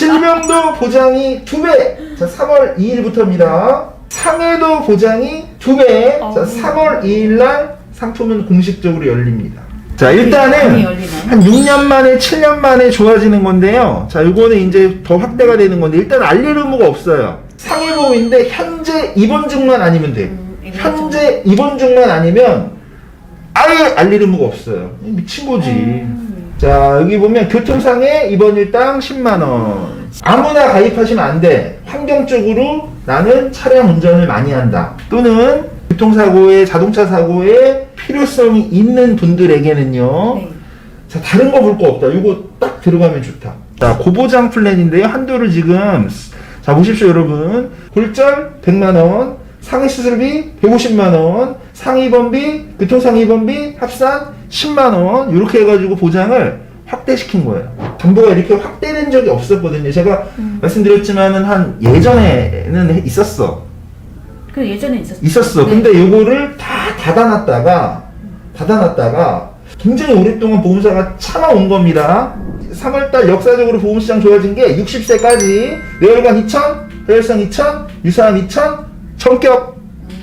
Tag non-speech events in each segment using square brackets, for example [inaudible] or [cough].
질병도 보장이 두 배. 자, 3월 2일부터입니다. 상해도 보장이 두 배. 자, 어. 3월 2일 날 상품은 공식적으로 열립니다. 자, 많이 일단은? 한 6년 만에, 7년 만에 좋아지는 건데요. 자, 이거는 이제 더 확대가 되는 건데, 일단 알릴 의무가 없어요. 상해보험인데, 현재 입원 중만 아니면 돼. 음, 현재 입원 중만 아니면, 아예 알릴 의무가 없어요. 미친 거지. 음. 자, 여기 보면 교통상해 입원 일당 10만원. 아무나 가입하시면 안 돼. 환경적으로 나는 차량 운전을 많이 한다. 또는 교통사고에, 자동차 사고에 필요성이 있는 분들에게는요. 네. 자, 다른 거 볼 거 없다. 이거 딱 들어가면 좋다. 자, 고보장 플랜인데요. 한도를 지금, 자, 보십시오, 여러분. 골절 100만원, 상해 수술비 150만원, 상입원비, 교통상입원비 합산 10만 원, 이렇게 해가지고 보장을 확대시킨 거예요. 정부가 이렇게 확대된 적이 없었거든요. 제가 음. 말씀드렸지만은 한 예전에는 있었어. 그 예전에 있었어요. 있었어. 네. 근데 요거를 다 닫아놨다가, 닫아놨다가, 굉장히 오랫동안 보험사가 참아온 겁니다. 3월달 역사적으로 보험시장 좋아진 게 60세까지 뇌혈관 2000, 혈성 2000, 유사암 2000, 전격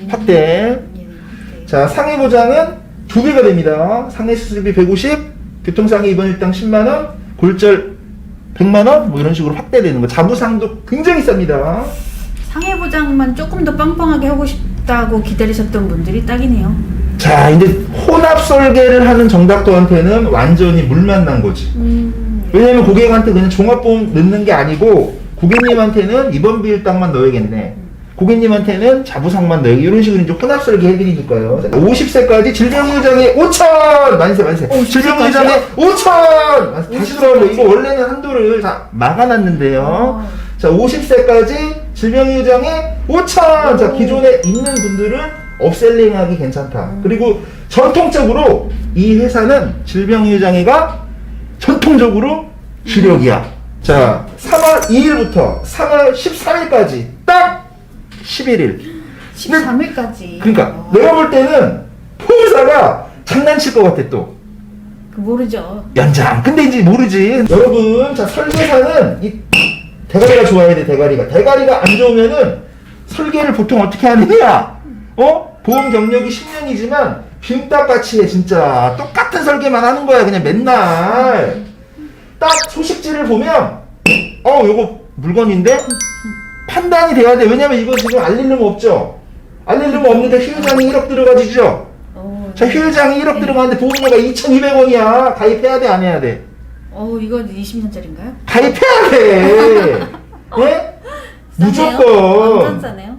확대. 예, 네. 자, 상해 보장은 두 배가 됩니다. 상해 수술비 150, 교통상해 입원 일당 10만원, 골절 100만원, 뭐 이런 식으로 확대되는 거. 자부상도 굉장히 쌉니다. 상해 보장만 조금 더 빵빵하게 하고 싶다고 기다리셨던 분들이 딱이네요. 자, 이제 혼합 설계를 하는 정답도한테는 완전히 물 만 난 거지. 음. 왜냐면 고객한테 그냥 종합보험 넣는 게 아니고 고객님한테는 입원비 일당만 넣어야겠네. 고객님한테는 자부상만 넣어야 이런 식으로 이제 혼합 설계 해드리니까요. 50세까지 질병유장에 5천 만세 만세. 50 질병유장에 5천 다시 돌아오고 이거 원래는 한도를 다 막아놨는데요. 어. 자 50세까지 질병유장에 5천. 자 기존에 있는 분들은 업셀링하기 괜찮다. 그리고 전통적으로 이 회사는 질병유장애가 전통적으로 주력이야. 자, 3월 2일부터 3월 14일까지 딱 11일. 13일까지. 그러니까 어. 내가 볼 때는 포회사가 장난칠 것 같아 또. 그 모르죠. 연장. 근데 이제 모르지. 여러분, 자 설계사는 이 대가리가 좋아야 돼. 대가리가. 대가리가 안 좋으면은 설계를 보통 어떻게 하느냐? 어? 보험 경력이 10년이지만 빈딱같이 해 진짜 똑같은 설계만 하는 거야 그냥 맨날 딱 소식지를 보면 어 요거 물건인데 판단이 돼야 돼 왜냐면 이거 지금 알릴 놈 없죠 알릴 놈 없는데 휴유장이 1억 들어가지죠 어. 자 휴유장이 1억 들어가는데 보험료가 2,200원이야 가입해야 돼 안 해야 돼 어, 이거 20년짜리인가요? 가입해야 돼 [laughs] 예? 완전 무조건 싸네요.